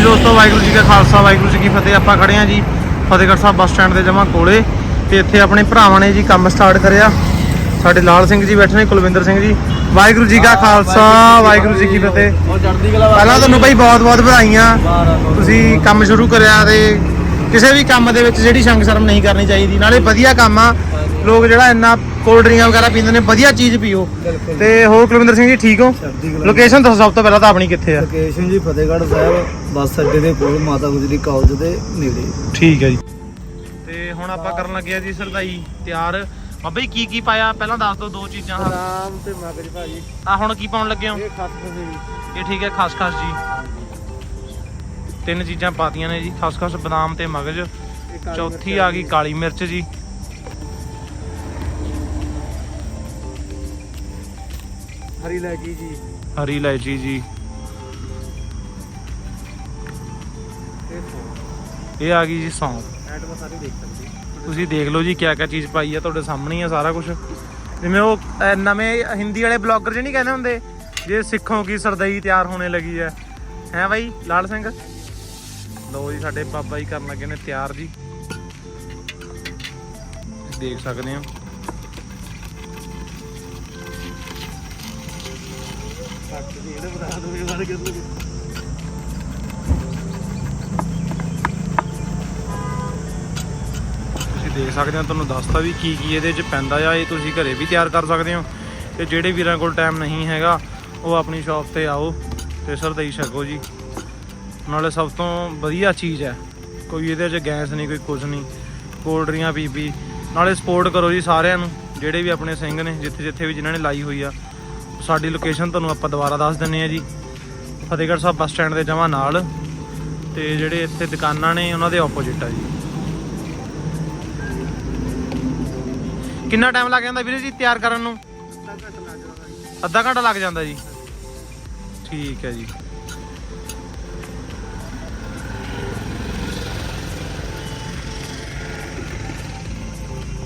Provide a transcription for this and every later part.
ਹਾਂਜੀ ਦੋਸਤੋ ਵਾਹਿਗੁਰੂ ਜੀ ਕਾ ਖਾਲਸਾ ਵਾਹਿਗੁਰੂ ਜੀ ਕੀ ਫਤਿਹ। ਆਪਾਂ ਖੜੇ ਆ ਜੀ ਫਤਿਹਗੜ੍ਹ ਸਾਹਿਬ ਬੱਸ ਸਟੈਂਡ ਦੇ ਜਮਾ ਕੋਲੇ ਤੇ ਇੱਥੇ ਆਪਣੇ ਭਰਾਵਾਂ ਨੇ ਜੀ ਕੰਮ ਸਟਾਰਟ ਕਰਿਆ। ਸਾਡੇ ਲਾਲ ਸਿੰਘ ਜੀ ਬੈਠੇ ਨੇ ਕੁਲਵਿੰਦਰ ਸਿੰਘ ਜੀ। ਵਾਹਿਗੁਰੂ ਜੀ ਕਾ ਖਾਲਸਾ ਵਾਹਿਗੁਰੂ ਜੀ ਕੀ ਫਤਿਹ। ਪਹਿਲਾਂ ਤੁਹਾਨੂੰ ਭਾਈ ਬਹੁਤ ਬਹੁਤ ਵਧਾਈਆਂ। ਤੁਸੀਂ ਕੰਮ ਸ਼ੁਰੂ ਕਰਿਆ ਤੇ ਕਿਸੇ ਵੀ ਕੰਮ ਦੇ ਵਿੱਚ ਜਿਹੜੀ ਸ਼ੰਗ ਸ਼ਰਮ ਨਹੀਂ ਕਰਨੀ ਚਾਹੀਦੀ। ਨਾਲੇ ਵਧੀਆ ਕੰਮ ਆ। ਲੋਕ ਜਿਹੜਾ ਇੰਨਾ ਕੋਲਡ ਡਰਿੰਕਾਂ ਵਗੈਰਾ ਪੀਂਦੇ ਨੇ ਵਧੀਆ ਚੀਜ਼ ਪੀਓ। ਬਿਲਕੁਲ। ਤੇ ਹੋਰ ਕੁਲਵਿੰਦਰ ਸਿੰਘ ਜੀ ਠੀਕ ਹੋ? ਕਲਾ ਲੋਕੇਸ਼ਨ ਦੱਸੋ ਸਭ ਤੋਂ ਪਹਿਲਾਂ ਤਾਂ ਆਪਣੀ ਕਿੱਥੇ ਆ? ਲੋਕੇਸ਼ਨ ਜੀ ਫਤਿਹਗੜ੍ਹ ਸਾਹਿਬ ਬੱਸ ਅੱਡੇ ਦੇ ਕੋਲ ਮਾਤਾ ਗੁਜਰੀ ਕਾਲਜ ਦੇ ਨੇੜੇ। ਠੀਕ ਹੈ ਜੀ। ਤੇ ਹੁਣ ਆਪਾਂ ਕਰਨ ਲੱਗੇ ਆ ਜੀ ਸਰਦਾਈ ਤਿਆਰ। ਬਾਬਾ ਜੀ ਕੀ ਕੀ ਪਾਇਆ? ਪਹਿਲਾਂ ਦੱਸ ਦਿਓ ਦੋ ਚੀਜ਼ਾਂ। ਆਰਾਮ ਤੇ ਮਗਰ ਭਾਜੀ। ਆ ਹੁਣ ਕੀ ਪਾਉਣ ਲੱਗੇ ਹੋ? ਇਹ ਖੱਤ ਸੀ ਇਹ ਠੀਕ ਹੈ ਖਸਖਸ ਜੀ। ਤਿੰਨ ਚੀਜ਼ਾਂ ਪਾਤੀਆਂ ਨੇ ਜੀ ਖਸਖਸ ਬਦਾਮ ਤੇ ਮਗਜ। ਚੌਥੀ ਆ ਗਈ ਕਾਲੀ ਮਿਰਚ ਜੀ। ਹਰੀ ਲੈਗੀ ਜੀ ਹਰੀ ਇਲਾਇਚੀ ਜੀ ਇਹ ਆ ਗਈ ਜੀ ਸੌਂਫ ਐਡ ਮੈਂ ਸਾਰੀ ਦੇਖ ਸਕਦੇ ਤੁਸੀਂ ਦੇਖ ਲਓ ਜੀ ਕਿਆ ਕਿਆ ਚੀਜ਼ ਪਾਈ ਆ ਤੁਹਾਡੇ ਸਾਹਮਣੇ ਹੀ ਆ ਸਾਰਾ ਕੁਝ ਜਿਵੇਂ ਉਹ ਨਵੇਂ ਹਿੰਦੀ ਵਾਲੇ ਬਲੌਗਰ ਜਿਹੜੇ ਕਹਿੰਦੇ ਹੁੰਦੇ ਜੇ ਸਿੱਖੋਂ ਕੀ ਸਰਦਈ ਤਿਆਰ ਹੋਣੇ ਲੱਗੀ ਹੈ ਹੈ ਬਾਈ ਲਾਲ ਸਿੰਘ? ਲਓ ਜੀ ਸਾਡੇ ਬਾਬਾ ਜੀ ਕਰਨ ਲੱਗੇ ਨੇ ਤਿਆਰ ਜੀ। ਦੇਖ ਸਕਦੇ ਹੋ। ਖੱਤ ਦੀ ਇਹਦੇ ਬਣਾ ਦੋ ਇਹ ਵਾਰ ਕਿਸ ਤੁਸੀਂ ਦੇਖ ਸਕਦੇ ਹੋ, ਤੁਹਾਨੂੰ ਦੱਸਤਾ ਵੀ ਕੀ ਕੀ ਇਹਦੇ ਵਿੱਚ ਪੈਂਦਾ ਆ, ਇਹ ਤੁਸੀਂ ਘਰੇ ਵੀ ਤਿਆਰ ਕਰ ਸਕਦੇ ਹੋ। ਤੇ ਜਿਹੜੇ ਵੀਰਾਂ ਕੋਲ ਟਾਈਮ ਨਹੀਂ ਹੈਗਾ, ਉਹ ਆਪਣੀ ਸ਼ਾਪ ਤੇ ਆਓ ਤੇ ਸਰਦਈ ਛਕੋ ਜੀ। ਨਾਲੇ ਸਭ ਤੋਂ ਵਧੀਆ ਚੀਜ਼ ਹੈ, ਕੋਈ ਇਹਦੇ 'ਚ ਗੈਸ ਨਹੀਂ, ਕੋਈ ਕੁਝ ਨਹੀਂ ਕੋਲਡ ਡਰਿੰਕਾਂ ਪੀ ਪੀ ਨਾਲੇ ਸਪੋਰਟ ਕਰੋ ਜੀ ਸਾਰਿਆਂ ਨੂੰ, ਜਿਹੜੇ ਵੀ ਆਪਣੇ ਸਿੰਘ ਨੇ ਜਿੱਥੇ ਜਿੱਥੇ ਵੀ ਜਿਨ੍ਹਾਂ ਨੇ ਲਾਈ ਹੋਈ ਆ। ਸਾਡੀ ਲੋਕੇਸ਼ਨ ਤੁਹਾਨੂੰ ਆਪਾਂ ਦੁਬਾਰਾ ਦੱਸ ਦਿੰਨੇ ਆ ਜੀ। ਫਤਿਹਗੜ੍ਹ ਸਾਹਿਬ ਬੱਸ ਸਟੈਂਡ ਦੇ ਜਮਾ ਨਾਲ ਤੇ ਜਿਹੜੇ ਇੱਥੇ ਦੁਕਾਨਾਂ ਨੇ, ਉਹਨਾਂ ਦੇ ਆਪੋਜ਼ਿਟ ਆ ਜੀ। ਕਿੰਨਾ ਟਾਈਮ ਲੱਗ ਜਾਂਦਾ ਵੀਰੇ ਜੀ ਤਿਆਰ ਕਰਨ ਨੂੰ? ਅੱਧਾ ਘੰਟਾ ਲੱਗ ਜਾਂਦਾ ਜੀ। ਠੀਕ ਹੈ ਜੀ।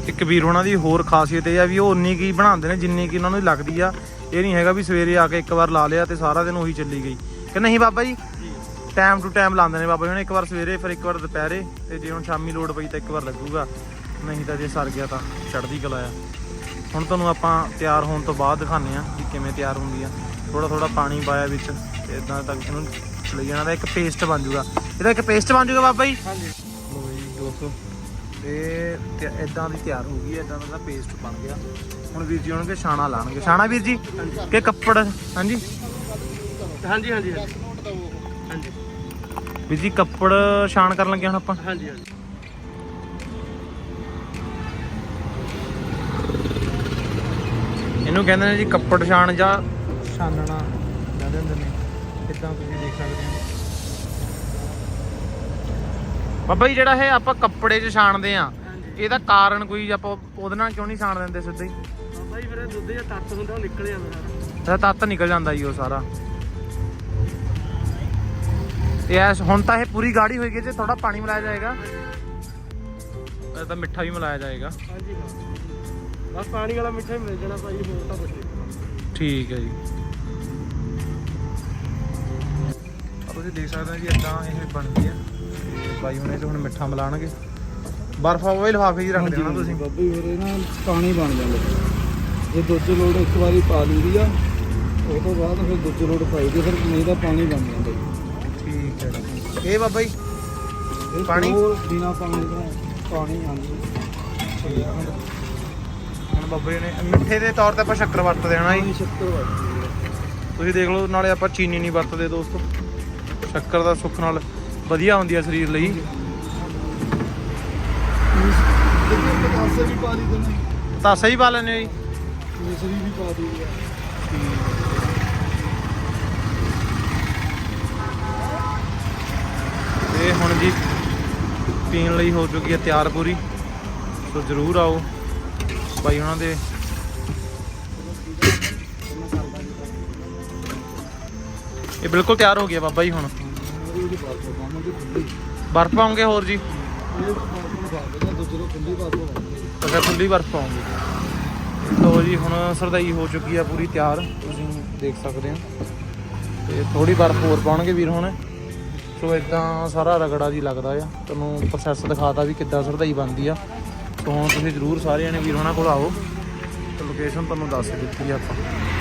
ਇੱਕ ਵੀਰ ਉਹਨਾਂ ਦੀ ਹੋਰ ਖਾਸੀਅਤ ਇਹ ਆ ਵੀ ਉਹ ਉਨੀ ਕੀ ਬਣਾਉਂਦੇ ਨੇ, ਜਿੰਨੀ ਕੀ ਉਹਨਾਂ ਨੂੰ ਲੱਗਦੀ ਆ। ਇਹ ਨਹੀਂ ਹੈਗਾ ਵੀ ਸਵੇਰੇ ਆ ਕੇ ਇੱਕ ਵਾਰ ਲਾ ਲਿਆ ਤੇ ਸਾਰਾ ਦਿਨ ਉਹੀ ਚੱਲੀ ਗਈ। ਕਿ ਨਹੀਂ Baba ji? Time to time ਲਾਉਂਦੇ ਨੇ ਬਾਬਾ ਜੀ। ਹੁਣ ਇੱਕ ਵਾਰ ਸਵੇਰੇ ਫਿਰ ਇੱਕ ਵਾਰ ਦੁਪਹਿਰੇ ਤੇ ਜੇ ਹੁਣ ਸ਼ਾਮੀ ਲੋਡ ਪਈ ਤਾਂ ਇੱਕ ਵਾਰ ਲੱਗੂਗਾ। ਨਹੀਂ ਤਾਂ ਜੇ ਸਰ ਗਿਆ ਤਾਂ ਚੜ੍ਹਦੀ ਕਲਾ ਆ। ਹੁਣ ਤੁਹਾਨੂੰ ਆਪਾਂ ਤਿਆਰ ਹੋਣ ਤੋਂ ਬਾਅਦ ਦਿਖਾਉਂਦੇ ਆ ਕਿ ਕਿਵੇਂ ਤਿਆਰ ਹੁੰਦੀ ਆ। ਥੋੜਾ ਥੋੜਾ ਪਾਣੀ ਪਾਇਆ ਵਿੱਚ ਤੇ ਇਦਾਂ ਤੱਕ ਇਹਨੂੰ ਚਲੀ ਜਾਣਾ। ਦਾ ਇੱਕ ਪੇਸਟ ਬਣ ਜਾਊਗਾ। ਇਹਦਾ ਇੱਕ ਪੇਸਟ ਬਣ ਜਾਊਗਾ ਬਾਬਾ ਜੀ? ਹਾਂਜੀ। ਲੋ ਜੀ ਦੋਸਤੋ। ਇਹ ਇਦਾਂ ਦੀ ਤਿਆਰ ਹੋ ਗਈ ਇਦਾਂ ਦਾ ਪੇਸਟ ਬਣ ਗਿਆ। ਹੁਣ ਵੀਰ ਜੀ ਹੋਣਗੇ ਛਾਣਾ ਲਾਣਗੇ। ਛਾਣਾ ਵੀਰ ਜੀ? ਕਿ ਕੱਪੜ? ਹਾਂਜੀ? ਹਾਂਜੀ ਹਾਂਜੀ ਹਾਂਜੀ। ਵੀਰ ਜੀ ਕੱਪੜ ਛਾਣ ਕਰਨ ਲੱਗੇ ਹੁਣ ਆਪਾਂ? ਹਾਂਜੀ ਹਾਂਜੀ। ਇਹਨੂੰ ਕਹਿੰਦੇ ਨੇ ਜੀ ਕੱਪੜ ਛਾਣ ਜਾਂ ਛਾਨਣਾ ਕਹਿੰਦੇ ਹੁੰਦੇ ਨੇ। ਇਦਾਂ ਤੁਸੀਂ ਦੇਖ ਸਕਦੇ ਹੋ? ਬਾਬਾ ਜੀ ਜਿਹੜਾ ਇਹ ਆਪਾਂ ਕੱਪੜੇ 'ਚ ਛਾਣਦੇ ਆ ਇਹਦਾ ਕਾਰਨ ਕੋਈ ਆਪਾਂ ਉਹਦੇ ਨਾਲ ਕਿਉਂ ਨਹੀਂ ਛਾਣ ਦਿੰਦੇ ਸਿੱਧੇ? ਹੀ ਬਾਬਾ ਜੀ ਫਿਰ ਦੁੱਧ ਜਾਂ ਤੱਤ ਹੁੰਦਾ ਉਹ ਨਿਕਲ ਜਾਂਦਾ ਸਾਰਾ ਤੱਤ ਨਿਕਲ ਜਾਂਦਾ ਜੀ ਉਹ ਸਾਰਾ। ਐਸ ਹੁਣ ਤਾਂ ਇਹ ਪੂਰੀ ਗਾੜੀ ਹੋਈ ਗਈ ਜੇ ਥੋੜਾ ਪਾਣੀ ਮਿਲਾਇਆ ਜਾਏਗਾ। ਇਹ ਤਾਂ ਮਿੱਠਾ ਵੀ ਮਿਲਾਇਆ ਜਾਏਗਾ। ਹਾਂਜੀ ਹਾਂ। ਬਸ ਪਾਣੀ ਵਾਲਾ ਮਿੱਠਾ ਹੀ ਮਿਲ ਜਾਣਾ ਭਾਈ ਹੋਰ ਤਾਂ ਕੁਝ ਠੀਕ ਹੈ ਜੀ। ਤੁਸੀਂ ਦੇਖ ਸਕਦੇ ਹੋ ਜੀ ਇਦਾਂ ਇਹ ਬਣਦੀ ਹੈ। ਤੇ ਬਾਈ ਹੁਣੇ ਤੇ ਹੁਣ ਮਿੱਠਾ ਮਿਲਾਣਗੇ ਬਰਫ ਆਵੇ ਲਿਫਾਫੇ ਜੀ ਰੱਖ ਦੇਣਾ ਤੁਸੀਂ। ਬੱਬੀ ਵੀਰੇ ਨਾ ਪਾਣੀ ਬਣ ਜਾਂਦਾ। ਜੇ ਦੁੱਧ ਲੋੜ ਇੱਕ ਵਾਰੀ ਪਾ ਲਈਦੀ ਆ ਉਹ ਤੋਂ ਬਾਅਦ ਫਿਰ ਦੁੱਧ ਲੋੜ ਪਾਈ ਦੀ ਫਿਰ ਨਹੀਂ ਤਾਂ ਪਾਣੀ ਬਣ ਜਾਂਦਾ। ਠੀਕ ਹੈ। ਇਹ ਬਾਬਾ ਜੀ ਇਹ ਪਾਣੀ? ਬਿਨਾ ਪਾਣੀ ਤੋਂ ਪਾਣੀ ਹਾਂਜੀ। ਹੁਣ ਬਾਬਾ ਨੇ ਮਿੱਠੇ ਦੇ ਤੌਰ ਤੇ ਆਪਾਂ ਸ਼ੱਕਰ ਵਰਤਦੇ ਹਾਂ ਨਾ ਜੀ ਸ਼ੱਕਰ ਵਰਤਦੀ ਹੈ ਤੁਸੀਂ ਦੇਖ ਲਓ ਨਾਲੇ ਆਪਾਂ ਚੀਨੀ ਨਹੀਂ ਵਰਤਦੇ ਦੋਸਤੋ। ਸ਼ੱਕਰ ਦਾ ਸੁੱਖ ਨਾਲ ਵਧੀਆ ਹੁੰਦੀ ਆ ਸਰੀਰ ਲਈ। ਪਤਾਸੇ ਵੀ ਪਾ ਦੀ ਦੇਣਾ ਤਾਂ ਸਹੀ ਪਾ ਲੈਂਦੇ ਹੋ ਜੀ? ਮਿਸਰੀ ਵੀ ਪਾ ਦੀ ਹੈ ਤੇ ਹੁਣ ਜੀ ਪੀਣ ਲਈ ਹੋ ਚੁੱਕੀ ਹੈ ਤਿਆਰ ਪੂਰੀ। ਸੋ ਜ਼ਰੂਰ ਆਓ ਬਾਈ ਉਹਨਾਂ ਦੇ। ਇਹ ਬਿਲਕੁਲ ਤਿਆਰ ਹੋ ਗਿਆ ਬਾਬਾ ਜੀ ਹੁਣ। ਮੇਰੀ ਵੀ ਬਾਤ ਖੁੱਲੀ ਬਰਫ਼ ਪਾਉਂਗੇ ਹੋਰ ਜੀ? ਇਹ ਬਾਤ ਨੂੰ ਬਾਤ ਦੂਜੇ ਨੂੰ ਖੁੱਲੀ ਬਾਤ ਹੋ ਅੱਛਾ ਖੁੱਲੀ ਬਰਫ਼ ਪਾਉਂਗੇ। ਲੋ ਜੀ, ਹੁਣ ਸਰਦਾਈ ਹੋ ਚੁੱਕੀ ਆ ਪੂਰੀ ਤਿਆਰ, ਤੁਸੀਂ ਦੇਖ ਸਕਦੇ ਹੋ। ਤੇ ਥੋੜੀ ਬਰਫ਼ ਹੋਰ ਪਾਉਣਗੇ ਵੀਰ ਹੁਣ। ਸੋ ਇਦਾਂ ਸਾਰਾ ਰਗੜਾ ਜੀ ਲੱਗਦਾ ਆ। ਤੁਹਾਨੂੰ ਪ੍ਰੋਸੈਸ ਦਿਖਾਤਾ ਵੀ ਕਿੱਦਾਂ ਸਰਦਾਈ ਬਣਦੀ ਆ। ਸੋ ਤੁਸੀਂ ਜ਼ਰੂਰ ਸਾਰਿਆਂ ਨੇ ਵੀਰ ਹੋਣਾ ਕੋਲ ਆਓ। ਤੇ ਲੋਕੇਸ਼ਨ ਤੁਹਾਨੂੰ ਦੱਸ ਦਿੱਤੀ ਆ ਆਪਾਂ।